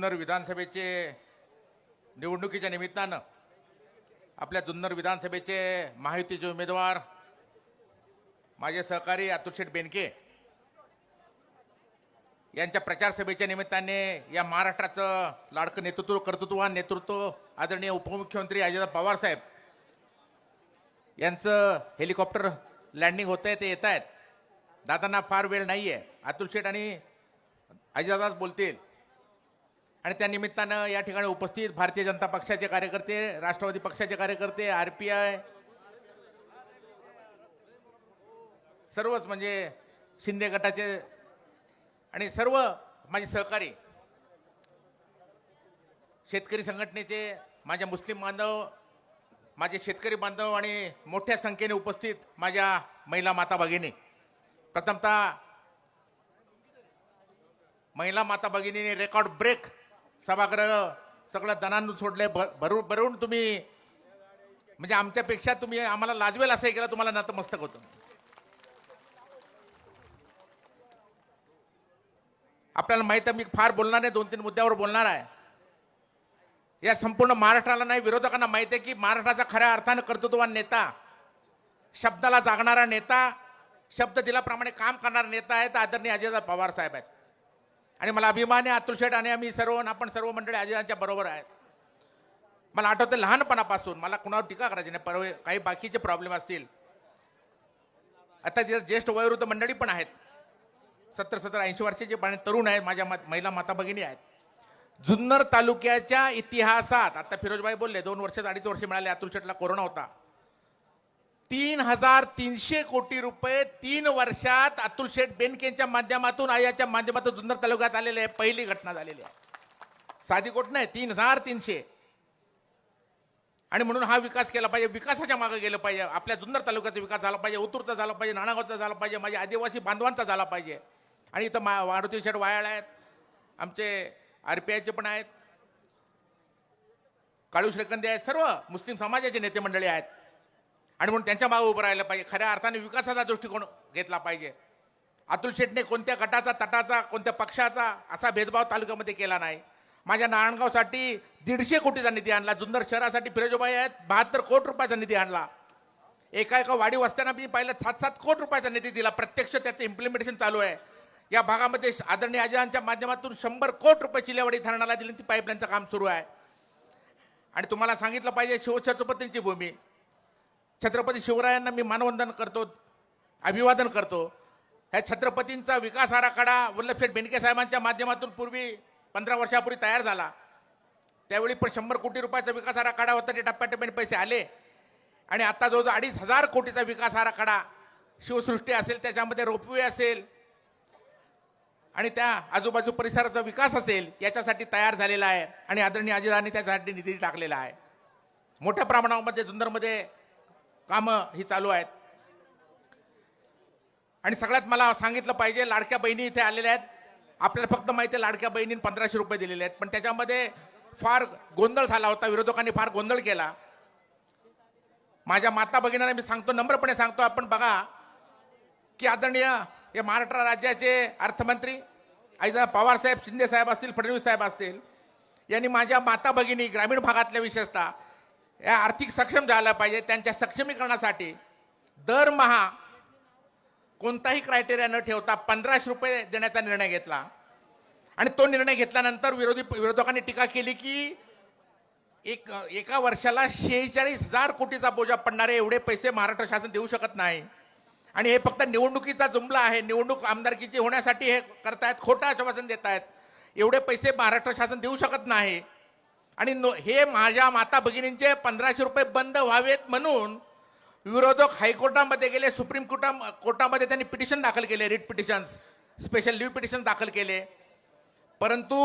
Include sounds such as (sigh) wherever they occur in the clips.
जुन्नर विधानसभेचे निवडणुकीच्या निमित्तानं आपल्या जुन्नर विधानसभेचे महायुतीचे उमेदवार माझे सहकारी अतुलशेठ बेनके यांच्या प्रचार सभेच्या निमित्ताने या महाराष्ट्राचं लाडकं नेतृत्व कर्तृत्ववान नेतृत्व आदरणीय उपमुख्यमंत्री अजित पवार साहेब यांचं हेलिकॉप्टर लँडिंग होत आहे ते येत आहेत. दादांना फार वेळ नाही आहे अतुल शेठ आणि अजितदादाच बोलतील. आणि त्या निमित्तानं या ठिकाणी उपस्थित भारतीय जनता पक्षाचे कार्यकर्ते राष्ट्रवादी पक्षाचे कार्यकर्ते आर पी आय सर्वच म्हणजे शिंदे गटाचे आणि सर्व माझे सहकारी शेतकरी संघटनेचे माझ्या मुस्लिम बांधव माझे शेतकरी बांधव आणि मोठ्या संख्येने उपस्थित माझ्या महिला माता भगिनी. प्रथमतः महिला माता भगिनीने रेकॉर्ड ब्रेक सभागृह सगळं दणानून सोडले. भर भरून भरून तुम्ही म्हणजे आमच्यापेक्षा तुम्ही आम्हाला लाजवेल असं केलं तुम्हाला नतमस्तक होतं. आपल्याला माहीत आहे मी फार बोलणार आहे दोन तीन मुद्द्यावर बोलणार आहे. या संपूर्ण महाराष्ट्राला नाही विरोधकांना माहिती आहे की महाराष्ट्राचा खऱ्या अर्थानं कर्तृत्ववान नेता शब्दाला जागणारा नेता शब्द दिल्याप्रमाणे काम करणारा नेता आहे तर आदरणीय अजयदा पवार साहेब आहेत. आणि मला अभिमान आहे अतुल शेठ आणि आम्ही सर्व आपण सर्व मंडळी अजयदांच्या बरोबर आहेत. मला आठवतं लहानपणापासून मला कुणावर टीका करायची नाही परवे काही बाकीचे प्रॉब्लेम असतील. आता तिथे ज्येष्ठ वयोवृद्ध मंडळी पण आहेत. सत्तर सत्तर ऐंशी वर्षाचे पण तरुण आहेत माझ्या मत महिला माता भगिनी आहेत. जुन्नर तालुक्याच्या इतिहासात आता फिरोजबाई बोलले दोन वर्ष अडीच वर्ष मिळाले अतुल शेठला कोरोना होता. तीन हजार तीनशे कोटी रुपये तीन वर्षात अतुल शेठ बेनकेंच्या माध्यमातून आयाच्या माध्यमातून जुन्नर तालुक्यात आलेले आहे. पहिली घटना झालेली आहे. साधी कोट नाही तीन हजार तीनशे. आणि म्हणून हा विकास केला पाहिजे विकासाच्या मागे गेलं पाहिजे. आपल्या जुन्नर तालुक्याचा विकास झाला पाहिजे ओतूरचा झाला पाहिजे नाणागावचा झाला पाहिजे माझ्या आदिवासी बांधवांचा झाला पाहिजे. आणि इथं मा मारुती शेठ वायाळ आहेत आमचे आर पी आयचे पण आहेत. काळू श्रीकंदे आहेत सर्व मुस्लिम समाजाचे नेते मंडळी आहेत. आणि म्हणून त्यांच्या मागे उभं राहिलं पाहिजे. खऱ्या अर्थाने विकासाचा दृष्टिकोन घेतला पाहिजे. अतुल शेठने कोणत्या गटाचा तटाचा कोणत्या पक्षाचा असा भेदभाव तालुक्यामध्ये केला नाही. माझ्या नारायणगावसाठी दीडशे कोटीचा निधी आणला. जुन्नर शहरासाठी फिरोजोबाई आहेत बहात्तर कोटी रुपयाचा निधी आणला. एका एका वाडी वस्त्यांना मी पाहिलं सात सात कोटी रुपयाचा निधी दिला. प्रत्यक्ष त्याचं इम्प्लिमेंटेशन चालू आहे. या भागामध्ये आदरणीय अजयांच्या माध्यमातून शंभर कोटी रुपये चिलेवाडी धरणाला दिली ती पाईपलाईनचं काम सुरू आहे. आणि तुम्हाला सांगितलं पाहिजे शिवछत्रपतींची भूमी. छत्रपती शिवरायांना मी मानवंदन करतो अभिवादन करतो. ह्या छत्रपतींचा विकास आराखडा वल्लभशेठ बेंडके साहेबांच्या माध्यमातून पूर्वी पंधरा वर्षापूर्वी तयार झाला. त्यावेळी पण शंभर कोटी रुपयाचा विकास आराखडा होता ते टप्प्याटप्प्याने पैसे आले. आणि आता जवळजवळ अडीच हजार कोटीचा विकास आराखडा शिवसृष्टी असेल त्याच्यामध्ये रोपवे असेल आणि त्या आजूबाजू परिसराचा विकास असेल याच्यासाठी तयार झालेला आहे. आणि आदरणीय अजितांनी त्यासाठी निधी टाकलेला आहे. मोठ्या प्रमाणामध्ये जुन्नरमध्ये कामं ही चालू आहेत. आणि सगळ्यात मला सांगितलं पाहिजे लाडक्या बहिणी इथे आलेल्या आहेत. आपल्याला फक्त माहिती आहे लाडक्या बहिणीने पंधराशे रुपये दिलेले आहेत. पण त्याच्यामध्ये फार गोंधळ झाला होता विरोधकांनी फार गोंधळ केला. माझ्या माता भगिनींना मी सांगतो नम्रपणे सांगतो आपण बघा की आदरणीय हे महाराष्ट्र राज्याचे अर्थमंत्री आईदा पवारसाहेब शिंदे साहेब असतील फडणवीस साहेब असतील यांनी माझ्या माता भगिनी ग्रामीण भागातल्या विशेषतः या आर्थिक सक्षम झालं पाहिजे त्यांच्या सक्षमीकरणासाठी दरमहा कोणताही क्रायटेरिया न ठेवता पंधराशे रुपये देण्याचा निर्णय घेतला. आणि तो निर्णय घेतल्यानंतर विरोधी विरोधकांनी टीका केली की एक एका वर्षाला शेहेचाळीस हजार कोटीचा बोजा पडणारे एवढे पैसे महाराष्ट्र शासन देऊ शकत नाही. आणि हे फक्त निवडणुकीचा जुमला आहे. निवडणूक आमदारकीची होण्यासाठी हे करतायत खोटं आश्वासन देत आहेत एवढे पैसे महाराष्ट्र शासन देऊ शकत नाही. आणि नो हे माझ्या माता भगिनींचे पंधराशे रुपये बंद व्हावेत म्हणून विरोधक हायकोर्टामध्ये गेले सुप्रीम कोर्टा कोर्टामध्ये त्यांनी पिटिशन दाखल केले writ petitions special leave petition दाखल केले. परंतु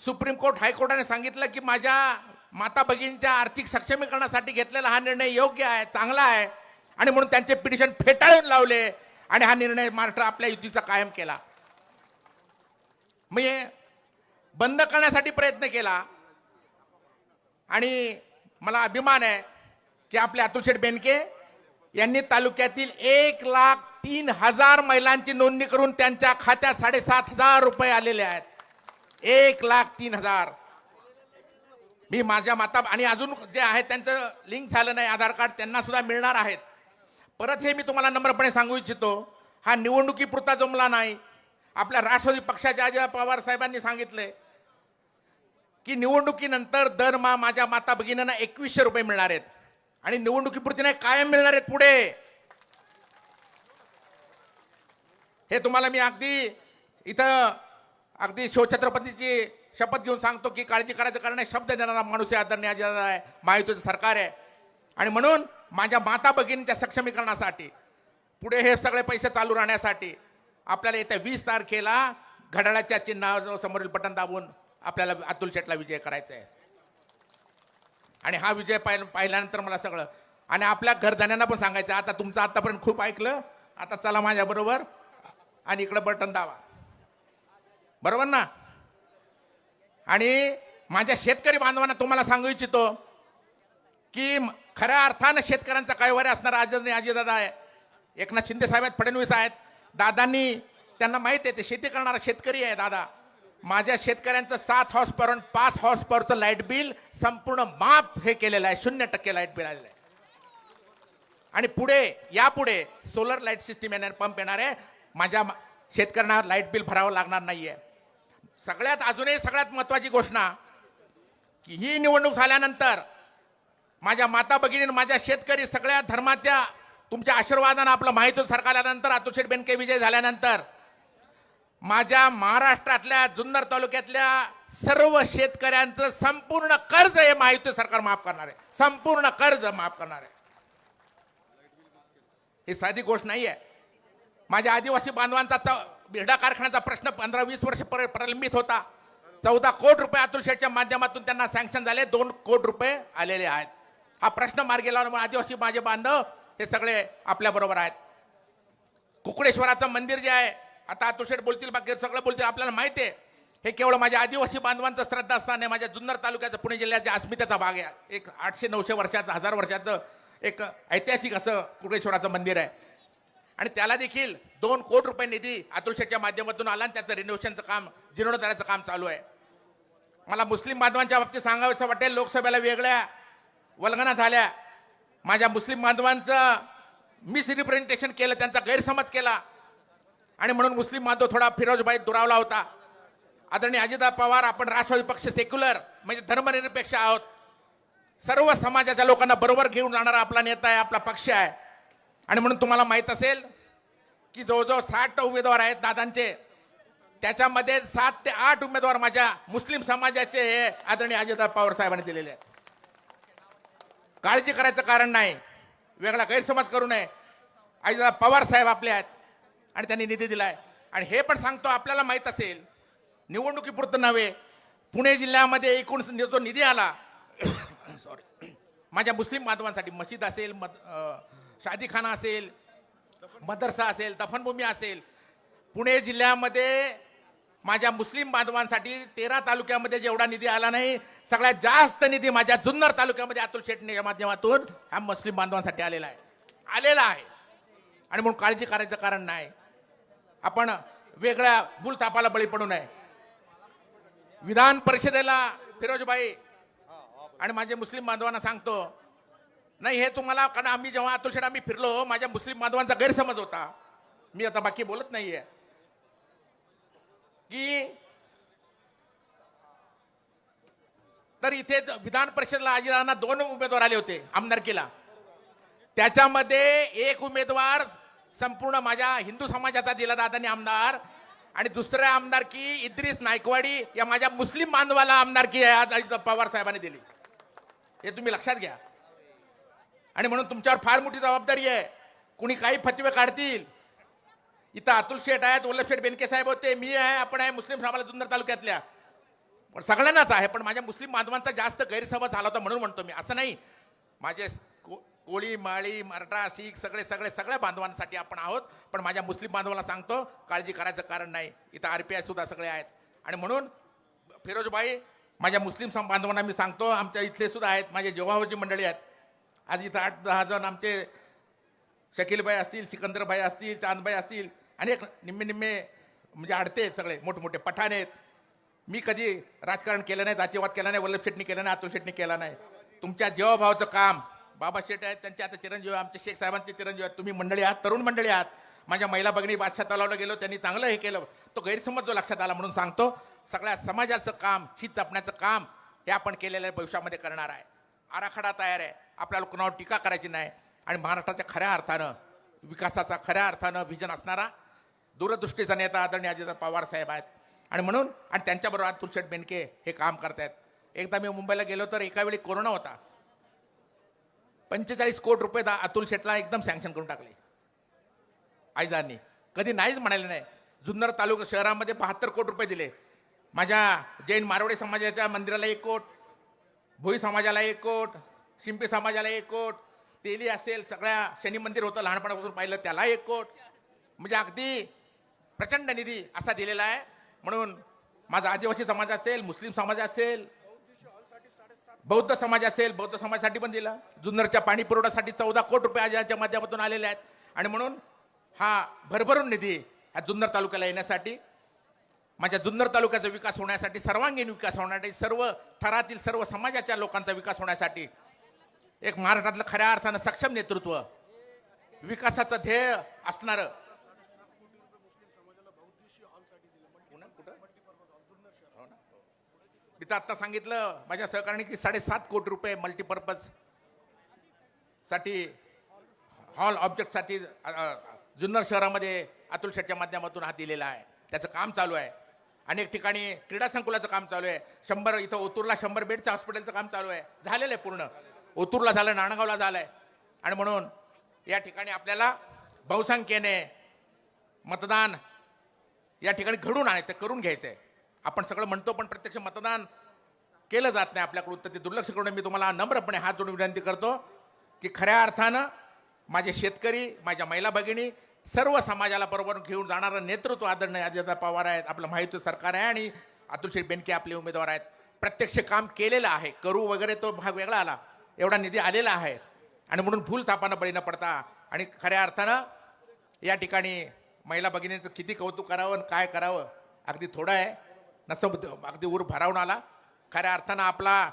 सुप्रीम कोर्ट हायकोर्टाने सांगितलं की माझ्या माता भगिनींच्या आर्थिक सक्षमीकरणासाठी घेतलेला हा निर्णय योग्य आहे चांगला आहे आणि म्हणून त्यांचे पिटिशन फेटाळून लावले आणि हा निर्णय महाराष्ट्र आपल्या युतीचा कायम केला. म्हणजे बंद करण्यासाठी प्रयत्न केला. आणि मला अभिमान आहे की आपले अतुशेठ बेनके यांनी तालुक्यातील एक लाख तीन हजार महिलांची नोंदणी करून त्यांच्या खात्यात साडेसात हजार रुपये आलेले आहेत. एक लाख तीन हजार. मी माझ्या माता आणि अजून जे आहे त्यांचं लिंक झालं नाही आधार कार्ड त्यांना सुद्धा मिळणार आहेत. परत हे मी तुम्हाला नम्रपणे सांगू इच्छितो हा निवडणुकीपुरता जमला नाही. आपल्या राष्ट्रवादी पक्षाच्या अजित पवार साहेबांनी सांगितले की निवडणुकीनंतर दरमहा माझ्या माता भगिनींना एकवीसशे रुपये मिळणार आहेत. आणि निवडणुकीपुरती नाही कायम मिळणार आहेत पुढे. हे तुम्हाला मी अगदी इथं अगदी शिवछत्रपतीची शपथ घेऊन सांगतो की काळजी करायचं कारण शब्द देणारा माणूस आहे आदरणीय अजित आहे महायुतीचं सरकार आहे. आणि म्हणून माझ्या माता भगिनींच्या सक्षमीकरणासाठी पुढे हे सगळे पैसे चालू राहण्यासाठी आपल्याला येत्या वीस तारखेला घड्याळाच्या चिन्हा समोरील बटन दाबून आपल्याला अतुल शेटला विजय करायचा आहे. आणि हा विजय पाहि पाहिल्यानंतर मला सगळं. आणि आपल्या घरधन्यांना पण सांगायचं आता तुमचं आतापर्यंत खूप ऐकलं आता चला माझ्याबरोबर आणि इकडं बटन दावा बरोबर ना? आणि माझ्या शेतकरी बांधवांना तुम्हाला सांगू इच्छितो की खऱ्या अर्थानं शेतकऱ्यांचा कैवारी असणारा आजी आजीदादा आहे. एकनाथ शिंदे साहेब आहेत फडणवीस आहेत. दादांनी त्यांना माहिती आहे ते शेती करणारा शेतकरी आहे दादा. माझ्या शेतकऱ्यांचं सात हॉर्स पॉवर आणि पाच हॉर्स पॉवरचं लाइट बिल संपूर्ण माफ हे केलेलं आहे. शून्य टक्के लाइट बिल आलेलं आहे. आणि पुढे यापुढे सोलर लाइट सिस्टीम येणार पंप येणार आहे. माझ्या शेतकऱ्यांना लाइट बिल भरावं लागणार नाहीये. सगळ्यात अजूनही सगळ्यात महत्वाची घोषणा की ही निवडणूक झाल्यानंतर माझ्या माता भगिनी माझ्या शेतकरी सगळ्या धर्माच्या तुमच्या आशीर्वादानं आपलं माहिती सरकार आल्यानंतर अतुल बेनके विजय झाल्यानंतर माझ्या महाराष्ट्रातल्या जुन्नर तालुक्यातल्या सर्व शेतकऱ्यांचं संपूर्ण कर्ज हे माहिती सरकार माफ करणार आहे. संपूर्ण कर्ज माफ करणार आहे. ही साधी गोष्ट नाही आहे. माझ्या आदिवासी बांधवांचा च- कारखान्याचा प्रश्न पंधरा वीस वर्ष प्रलंबित होता. चौदा कोटी रुपये अतुल शेठच्या माध्यमातून त्यांना सँक्शन झाले. दोन कोटी रुपये आलेले आहेत. हा प्रश्न मार्गी लावल्यामुळे म्हणजे आदिवासी माझे बांधव हे सगळे आपल्याबरोबर आहेत. कुकडेश्वराचं मंदिर जे आहे आता अतुल बोलतील बाकी सगळं बोलतील. आपल्याला माहिती आहे. हे केवळ माझ्या आदिवासी बांधवांचं श्रद्धास्थान आहे माझ्या जुन्नर तालुक्याचं पुणे जिल्ह्याच्या अस्मितेचा भाग आहे. एक आठशे नऊशे वर्षाचं हजार वर्षाचं एक ऐतिहासिक असं कुटेश्वराचं मंदिर आहे. आणि त्याला देखील दोन कोटी रुपये निधी आतुलशेठच्या माध्यमातून आला आणि त्याचं रिनोव्हेशनचं काम जीर्णोद्धाराचं काम चालू आहे. मला मुस्लिम बांधवांच्या बाबतीत सांगावंसं वाटेल लोकसभेला वेगळ्या वल्गना झाल्या. माझ्या मुस्लिम बांधवांचं मिसरिप्रेझेंटेशन केलं त्यांचा गैरसमज केला. आणि म्हणून मुस्लिम बांधव थोडा फिरोजबाई दुरावला होता. आदरणीय अजिता पवार आपण राष्ट्रवादी पक्ष सेक्युलर म्हणजे धर्मनिरपेक्ष आहोत. सर्व समाजाच्या लोकांना बरोबर घेऊन जाणारा आपला नेता आहे आपला पक्ष आहे. आणि म्हणून तुम्हाला माहीत असेल की जवळजवळ साठ उमेदवार आहेत दादांचे. त्याच्यामध्ये सात ते आठ उमेदवार माझ्या मुस्लिम समाजाचे हे आदरणीय अजिता पवार साहेबांनी दिलेले आहेत. काळजी करायचं कारण नाही. वेगळा गैरसमज करू नये. अजिता पवार साहेब आपले आहेत. आणि त्यांनी निधी दिलाय. आणि हे पण सांगतो आपल्याला माहीत असेल निवडणुकीपुरतं नव्हे पुणे जिल्ह्यामध्ये एकूण जो निधी आला (coughs) सॉरी (coughs) माझ्या मुस्लिम बांधवांसाठी मशीद असेल मद शादीखाना असेल मदरसा असेल दफनभूमी असेल पुणे जिल्ह्यामध्ये माझ्या मुस्लिम बांधवांसाठी तेरा तालुक्यामध्ये जेवढा निधी आला नाही सगळ्यात जास्त निधी माझ्या जुन्नर तालुक्यामध्ये अतुल शेटणीच्या माध्यमातून हा मुस्लिम बांधवांसाठी आलेला आहे. आलेला आहे. आणि म्हणून काळजी करायचं कारण नाही. आपण वेगळ्या भूलतापाला बळी पडू नये. विधान परिषदेला फिरोजबाई आणि माझे मुस्लिम बांधवांना सांगतो नाही हे तुम्हाला कारण आम्ही जेव्हा अतुल आम्ही फिरलो माझ्या मुस्लिम बांधवांचा गैरसमज होता. मी आता बाकी बोलत नाहीये. की तर इथे विधान परिषदेला अजितांना दोन उमेदवार आले होते आमदारकीला. त्याच्यामध्ये एक उमेदवार संपूर्ण माझ्या हिंदू समाजाचा दिला दादानी आमदार. आणि दुसऱ्या आमदारकी इद्रिस नायकवाडी या माझ्या मुस्लिम बांधवाला आमदारकी आहे आज अजित पवार साहेबांनी दिली. हे तुम्ही लक्षात घ्या. आणि म्हणून तुमच्यावर फार मोठी जबाबदारी आहे. कुणी काही फतवे काढतील. इथं अतुल शेठ आहेत वल्लभ शेठ बेनके साहेब होते मी आहे आपण आहे मुस्लिम समाजाला जुन्नर तालुक्यातल्या. पण सगळ्यांनाच आहे पण माझ्या मुस्लिम बांधवांचा जास्त गैरसमज झाला होता म्हणून म्हणतो मी. असं नाही. माझे कोळी माळी मराठा शीख सगळे सगळे सगळ्या बांधवांसाठी आपण आहोत. पण माझ्या मुस्लिम बांधवाला सांगतो काळजी करायचं कारण नाही. इथं आर पी आय सुद्धा सगळे आहेत. आणि म्हणून फिरोजबाई माझ्या मुस्लिम बांधवांना मी सांगतो आमच्या इथले सुद्धा आहेत माझे जेव्हाची मंडळी आहेत. आज इथं आठ दहा जण आमचे शकीलबाई असतील सिकंदरबाई असतील चांदबाई असतील अनेक निम्मे निम्मे म्हणजे आडते सगळे मोठमोठे पठाण आहेत. मी कधी राजकारण केलं नाही जातीवाद केला नाही वल्लभ शेट्टी केलं नाही अतुल शेट्टी केला नाही. तुमच्या जेवाभावाचं काम बाबा शेट आहेत त्यांचे आता चिरंजीव आमच्या आमचे शेख साहेबांचे चिरंजीव आहेत. तुम्ही मंडळी आहात तरुण मंडळी आहात. माझ्या महिला भगिनी बादशाह तलावला गेलो त्यांनी चांगलं हे केलं. तो गैरसमज जो लक्षात आला म्हणून सांगतो सगळ्या समाजाचं काम ही जपण्याचं काम हे आपण केलेलं भविष्यामध्ये करणार आहे. आराखडा तयार आहे. आपल्याला कुणावर टीका करायची नाही. आणि महाराष्ट्राच्या खऱ्या अर्थानं विकासाचा खऱ्या अर्थानं व्हिजन असणारा दूरदृष्टीचा नेता आदरणीय अजित पवार साहेब आहेत. आणि म्हणून आणि त्यांच्याबरोबर अतुल बेनके हे काम करतायत. एकदा मी मुंबईला गेलो तर एका वेळी कोरोना होता. पंचेचाळीस कोटी रुपये दा- अतुल शेटला एकदम सँक्शन करून टाकले. आईदांनी कधी नाहीच म्हणाले नाही. जुन्नर तालुका शहरामध्ये बहात्तर कोटी रुपये दिले. माझ्या जैन मारवाडी समाजाच्या मंदिराला एक कोट भोई समाजाला एक कोट शिंपी समाजाला एक कोट तेली असेल सगळ्या शनी मंदिर होतं लहानपणापासून पाहिलं त्याला एक कोट. म्हणजे अगदी प्रचंड निधी असा दिलेला आहे. म्हणून माझा आदिवासी समाज असेल मुस्लिम समाज असेल बौद्ध समाज असेल बौद्ध समाजासाठी पण दिला. जुन्नरच्या पाणी पुरवठ्यासाठी चौदा कोटी रुपये आज याच्या माध्यमातून आलेले आहेत. आणि म्हणून हा भरभरून निधी ह्या जुन्नर तालुक्याला येण्यासाठी माझ्या जुन्नर तालुक्याचा विकास होण्यासाठी सर्वांगीण विकास होण्यासाठी सर्व थरातील सर्व समाजाच्या लोकांचा विकास होण्यासाठी एक महाराष्ट्रातलं खऱ्या अर्थानं सक्षम नेतृत्व विकासाचं ध्येय असणारं हो कुठं? हो मी तर आत्ता सांगितलं माझ्या सहकार्याने की साडेसात कोटी रुपये मल्टीपर्पजसाठी हॉल ऑब्जेक्टसाठी जुन्नर शहरामध्ये अतुल शेटच्या माध्यमातून हा दिलेला आहे. त्याचं काम चालू आहे. अनेक ठिकाणी क्रीडा संकुलाचं काम चालू आहे. शंभर इथं ओतूरला शंभर बेडचं हॉस्पिटलचं काम चालू आहे. झालेलं आहे पूर्ण. ओतूरला झालं नाणगावला झालं आहे आणि म्हणून या ठिकाणी आपल्याला बहुसंख्येने मतदान या ठिकाणी घडून आणायचं करून घ्यायचं आहे आपण सगळं म्हणतो पण प्रत्यक्ष मतदान केलं जात नाही आपल्याकडून. तर ते दुर्लक्ष करून मी तुम्हाला नम्रपणे हात जोडून विनंती करतो की खऱ्या अर्थानं माझे शेतकरी माझ्या महिला भगिनी सर्व समाजाला बरोबर घेऊन जाणारं नेतृत्व आदरणीय अजितदादा पवार आहेत आपलं माहिती सरकार आहे आणि अतुल बेनके आपले उमेदवार आहेत. प्रत्यक्ष काम केलेलं आहे. करू वगैरे तो भाग वेगळा आला. एवढा निधी आलेला आहे. आणि म्हणून भूल थापानं बळी न पडता आणि खऱ्या अर्थानं या ठिकाणी महिला भगिनीचं किती कौतुक करावं आणि काय करावं अगदी थोडं आहे. नसं अगदी ऊर भरावून आला. खऱ्या अर्थानं आपला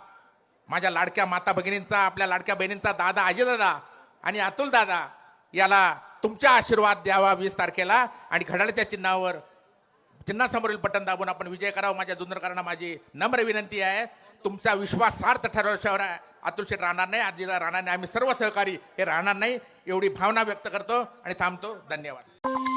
माझ्या लाडक्या माता भगिनींचा आपल्या लाडक्या बहिणींचा दादा अजयदादा आणि अतुल दादा याला तुमचा आशीर्वाद द्यावा वीस तारखेला आणि घड्याळच्या चिन्हावर चिन्हासमोरील बटन दाबून आपण विजय करावा. माझ्या जुन्नरकरांना माझी नम्र विनंती आहे. तुमचा विश्वासार्थ ठरवल्याशिवाय अतुल शेठ राहणार नाही आजीला राहणार नाही. आम्ही सर्व सहकारी हे राहणार नाही. एवढी भावना व्यक्त करतो आणि थांबतो. धन्यवाद.